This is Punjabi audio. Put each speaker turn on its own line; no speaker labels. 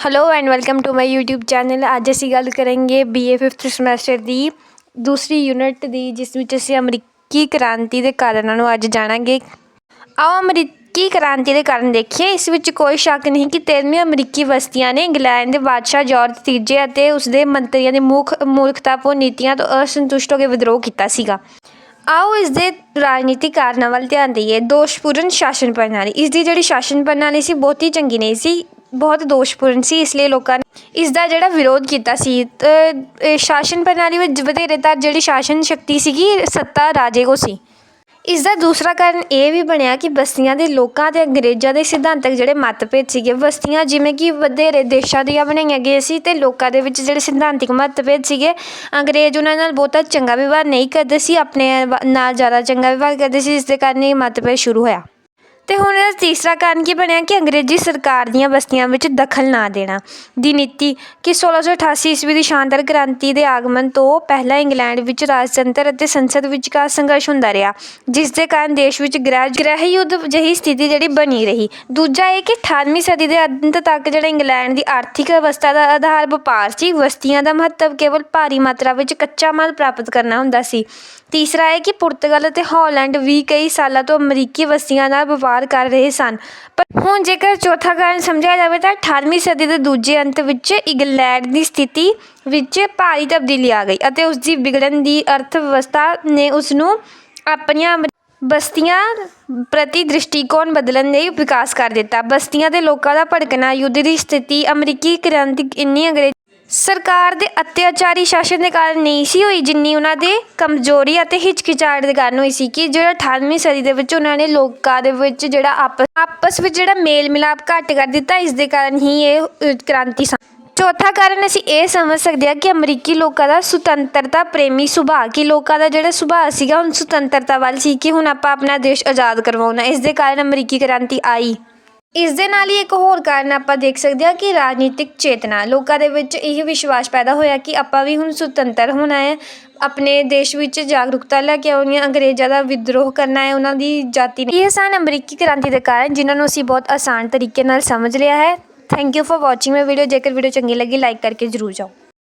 Hello and welcome to my YouTube channel ਅੱਜ ਅਸੀਂ ਗੱਲ ਕਰਾਂਗੇ BA 5th ਸਮੈਸਟਰ ਦੀ ਦੂਸਰੀ ਯੂਨਿਟ ਦੀ ਜਿਸ ਵਿੱਚ ਅਸੀਂ ਅਮਰੀਕੀ ਕ੍ਰਾਂਤੀ ਦੇ ਕਾਰਨਾਂ ਨੂੰ ਅੱਜ ਜਾਣਾਂਗੇ ਆਓ ਅਮਰੀਕੀ ਕ੍ਰਾਂਤੀ ਦੇ ਕਾਰਨ ਦੇਖੀਏ ਇਸ ਵਿੱਚ ਕੋਈ ਸ਼ੱਕ ਨਹੀਂ ਕਿ ਤੇਰਵੀਂ ਅਮਰੀਕੀ ਬਸਤੀਆਂ ਨੇ ਇੰਗਲੈਂਡ ਦੇ ਬਾਦਸ਼ਾਹ ਜਾਰਜ ਤੀਜੇ ਅਤੇ ਉਸਦੇ ਮੰਤਰੀਆਂ ਦੀ ਮੁੱਖ ਮੂਰਖਤਾਪੂਰਨ ਨੀਤੀਆਂ ਤੋਂ ਅਸੰਤੁਸ਼ਟ ਹੋ ਕੇ ਵਿਦਰੋਹ ਕੀਤਾ ਸੀਗਾ ਆਓ ਇਸ ਦੇ ਰਾਜਨੀਤਿਕ ਕਾਰਨਾਂ ਵੱਲ ਧਿਆਨ ਦਈਏ ਦੋਸ਼ਪੂਰਨ ਸ਼ਾਸਨ ਪ੍ਰਣਾਲੀ ਇਸ ਦੀ ਜਿਹੜੀ ਸ਼ਾਸਨ ਪ੍ਰਣਾਲੀ ਸੀ ਬਹੁਤੀ ਚੰਗੀ ਨਹੀਂ ਸੀ ਬਹੁਤ ਦੋਸ਼ਪੂਰਨ ਸੀ, ਇਸ ਲਈ ਲੋਕਾਂ ਨੇ ਇਸ ਦਾ ਜਿਹੜਾ ਵਿਰੋਧ ਕੀਤਾ ਸੀ ਤੇ ਸ਼ਾਸਨ ਪ੍ਰਣਾਲੀ ਵਿੱਚ ਵਧੇਰੇ ਤਾਂ ਜਿਹੜੀ ਸ਼ਾਸਨ ਸ਼ਕਤੀ ਸੀਗੀ, ਸੱਤਾ ਰਾਜੇ ਕੋ ਸੀ। ਇਸ ਦਾ ਦੂਸਰਾ ਕਾਰਨ ਇਹ ਵੀ ਬਣਿਆ ਕਿ ਬਸਤੀਆਂ ਦੇ ਲੋਕਾਂ ਤੇ ਅੰਗਰੇਜ਼ਾਂ ਦੇ ਸਿਧਾਂਤਕ ਜਿਹੜੇ ਮਤਭੇਦ ਸੀਗੇ, ਬਸਤੀਆਂ ਜਿਵੇਂ ਕਿ ਵਧੇਰੇ ਦੇਸ਼ਾਂ ਦੀਆਂ ਬਣਾਈਆਂ ਗਈਆਂ ਸੀ ਤੇ ਲੋਕਾਂ ਦੇ ਵਿੱਚ ਜਿਹੜੇ ਸਿਧਾਂਤਕ ਮਤਭੇਦ ਸੀਗੇ, ਅੰਗਰੇਜ਼ ਉਹਨਾਂ ਨਾਲ ਬਹੁਤਾ ਚੰਗਾ ਵਿਵਹਾਰ ਨਹੀਂ ਕਰਦੇ ਸੀ, ਆਪਣੇ ਨਾਲ ਜ਼ਿਆਦਾ ਚੰਗਾ ਵਿਵਹਾਰ ਕਰਦੇ ਸੀ ਇਸ ਦੇ ਕਾਰਨ ਇਹ ਮਤਭੇਦ ਸ਼ੁਰੂ ਹੋਇਆ। ਤੇ ਹੁਣ ਇਹਦਾ ਤੀਸਰਾ ਕਾਰਨ ਕੀ ਬਣਿਆ ਕਿ ਅੰਗਰੇਜ਼ੀ ਸਰਕਾਰ ਦੀਆਂ ਬਸਤੀਆਂ ਵਿੱਚ ਦਖਲ ਨਾ ਦੇਣਾ। ਦੀ ਨੀਤੀ ਕਿ 1688 ਈਸਵੀ ਦੀ ਸ਼ਾਨਦਾਰ ਕ੍ਰਾਂਤੀ ਦੇ ਆਗਮਨ ਤੋਂ ਪਹਿਲਾਂ ਇੰਗਲੈਂਡ ਵਿੱਚ ਰਾਜਤੰਤਰ ਅਤੇ ਸੰਸਦ ਵਿਚਕਾਰ ਸੰਘਰਸ਼ ਹੁੰਦਾ ਰਿਹਾ, ਜਿਸ ਦੇ ਕਾਰਨ ਦੇਸ਼ ਵਿੱਚ ਗ੍ਰਹਿ ਗ੍ਰਹਿ ਯੁੱਧ ਜਿਹੀ ਸਥਿਤੀ ਜਿਹੜੀ ਬਣੀ ਰਹੀ। ਦੂਜਾ ਇਹ ਕਿ 18ਵੀਂ ਸਦੀ ਦੇ ਅੰਤ ਤੱਕ ਜਿਹੜਾ ਇੰਗਲੈਂਡ ਦੀ ਆਰਥਿਕ ਅਵਸਥਾ ਦਾ ਆਧਾਰ ਵਪਾਰ ਸੀ, ਬਸਤੀਆਂ ਦਾ ਮਹੱਤਵ ਕੇਵਲ ਭਾਰੀ ਮਾਤਰਾ ਵਿੱਚ ਕੱਚਾ ਮਾਲ ਪ੍ਰਾਪਤ ਕਰਨਾ ਹੁੰਦਾ ਸੀ। ਤੀਸਰਾ ਇਹ ਕਿ ਪੁਰਤਗਾਲ ਅਤੇ ਹਾਲੈਂਡ ਵੀ ਕਈ ਸਾਲਾਂ ਤੋਂ ਅਮਰੀਕੀ ਬਸਤੀਆਂ ਨਾਲ ਵਪਾਰ ਕਰ ਰਹੇ ਸਨ। ਪਰ ਹੁਣ ਜੇਕਰ ਚੌਥਾ ਕਾਰਨ ਸਮਝਿਆ ਜਾਵੇ ਤਾਂ 18ਵੀਂ ਸਦੀ ਦੇ ਦੂਜੇ ਅੰਤ ਵਿੱਚ ਇੰਗਲੈਂਡ ਦੀ ਸਥਿਤੀ ਵਿੱਚ ਭਾਰੀ ਤਬਦੀਲੀ ਆ ਗਈ ਅਤੇ ਉਸ ਦੀ ਵਿਗੜਨ ਦੀ ਅਰਥ ਵਿਵਸਥਾ ਨੇ ਉਸ ਨੂੰ ਆਪਣੀਆਂ ਬਸਤੀਆਂ ਪ੍ਰਤੀ ਦ੍ਰਿਸ਼ਟੀਕੋਣ ਬਦਲਣ ਲਈ ਵਿਕਾਸ ਕਰ ਦਿੱਤਾ। ਬਸਤੀਆਂ ਦੇ ਲੋਕਾਂ ਦਾ ਭੜਕਣਾ, ਯੁੱਧ ਦੀ ਸਥਿਤੀ, ਅਮਰੀਕੀ ਕ੍ਰਾਂਤੀ ਇੰਨੀ ਅੰਗਰੇਜ਼ ਸਰਕਾਰ ਦੇ ਅਤਿਆਚਾਰੀ ਸ਼ਾਸਨ ਦੇ ਕਾਰਨ ਨਹੀਂ ਸੀ ਹੋਈ ਜਿੰਨੀ ਉਹਨਾਂ ਦੇ ਕਮਜ਼ੋਰੀ ਅਤੇ ਹਿਚਕਿਚਾਹਟ ਦੇ ਕਾਰਨ ਹੋਈ ਸੀ ਕਿ ਜਿਹੜਾ 18ਵੀਂ ਸਦੀ ਦੇ ਵਿੱਚ ਉਹਨਾਂ ਨੇ ਲੋਕਾਂ ਦੇ ਵਿੱਚ ਜਿਹੜਾ ਆਪਸ ਆਪਸ ਵਿੱਚ ਜਿਹੜਾ ਮੇਲ ਮਿਲਾਪ ਘੱਟ ਕਰ ਦਿੱਤਾ ਇਸ ਦੇ ਕਾਰਨ ਹੀ ਇਹ ਅ, ਕ੍ਰਾਂਤੀ ਸਮ- ਚੌਥਾ ਕਾਰਨ ਅਸੀਂ ਇਹ ਸਮਝ ਸਕਦੇ ਹਾਂ ਕਿ ਅਮਰੀਕੀ ਲੋਕਾਂ ਦਾ ਸੁਤੰਤਰਤਾ ਪ੍ਰੇਮੀ ਸੁਭਾਅ ਕਿ ਲੋਕਾਂ ਦਾ ਜਿਹੜਾ ਸੁਭਾਅ ਸੀਗਾ ਹੁਣ ਸੁਤੰਤਰਤਾ ਵੱਲ ਸੀ ਕਿ ਹੁਣ ਆਪਾਂ ਆਪਣਾ ਦੇਸ਼ ਆਜ਼ਾਦ ਕਰਵਾਉਣਾ ਇਸ ਦੇ ਕਾਰਨ ਅਮਰੀਕੀ ਕ੍ਰਾਂਤੀ ਆਈ। ਇਸ ਦੇ ਨਾਲ ਹੀ ਇੱਕ ਹੋਰ ਕਾਰਨ ਆਪਾਂ ਦੇਖ ਸਕਦੇ ਹਾਂ ਕਿ ਰਾਜਨੀਤਿਕ ਚੇਤਨਾ, ਲੋਕਾਂ ਦੇ ਵਿੱਚ ਇਹ ਵਿਸ਼ਵਾਸ ਪੈਦਾ ਹੋਇਆ ਕਿ ਆਪਾਂ ਵੀ ਹੁਣ ਸੁਤੰਤਰ ਹੋਣਾ ਹੈ। ਆਪਣੇ ਦੇਸ਼ ਵਿੱਚ ਜਾਗਰੂਕਤਾ ਲੈ ਕੇ ਆਉਣੀ ਹੈ ਅੰਗਰੇਜ਼ਾਂ ਦਾ ਵਿਦਰੋਹ ਕਰਨਾ ਹੈ, ਉਹਨਾਂ ਦੀ ਜਾਤੀ ਨੇ। ਇਹ ਸਨ ਅਮਰੀਕੀ ਕ੍ਰਾਂਤੀ ਦੇ ਕਾਰਨ, ਜਿਨ੍ਹਾਂ ਨੂੰ ਅਸੀਂ ਬਹੁਤ ਆਸਾਨ ਤਰੀਕੇ ਨਾਲ ਸਮਝ ਲਿਆ ਹੈ। Thank you for watching my video ਜੇਕਰ ਵੀਡੀਓ ਚੰਗੀ ਲੱਗੀ ਲਾਈਕ ਕਰਕੇ ਜਰੂਰ ਜਾਓ।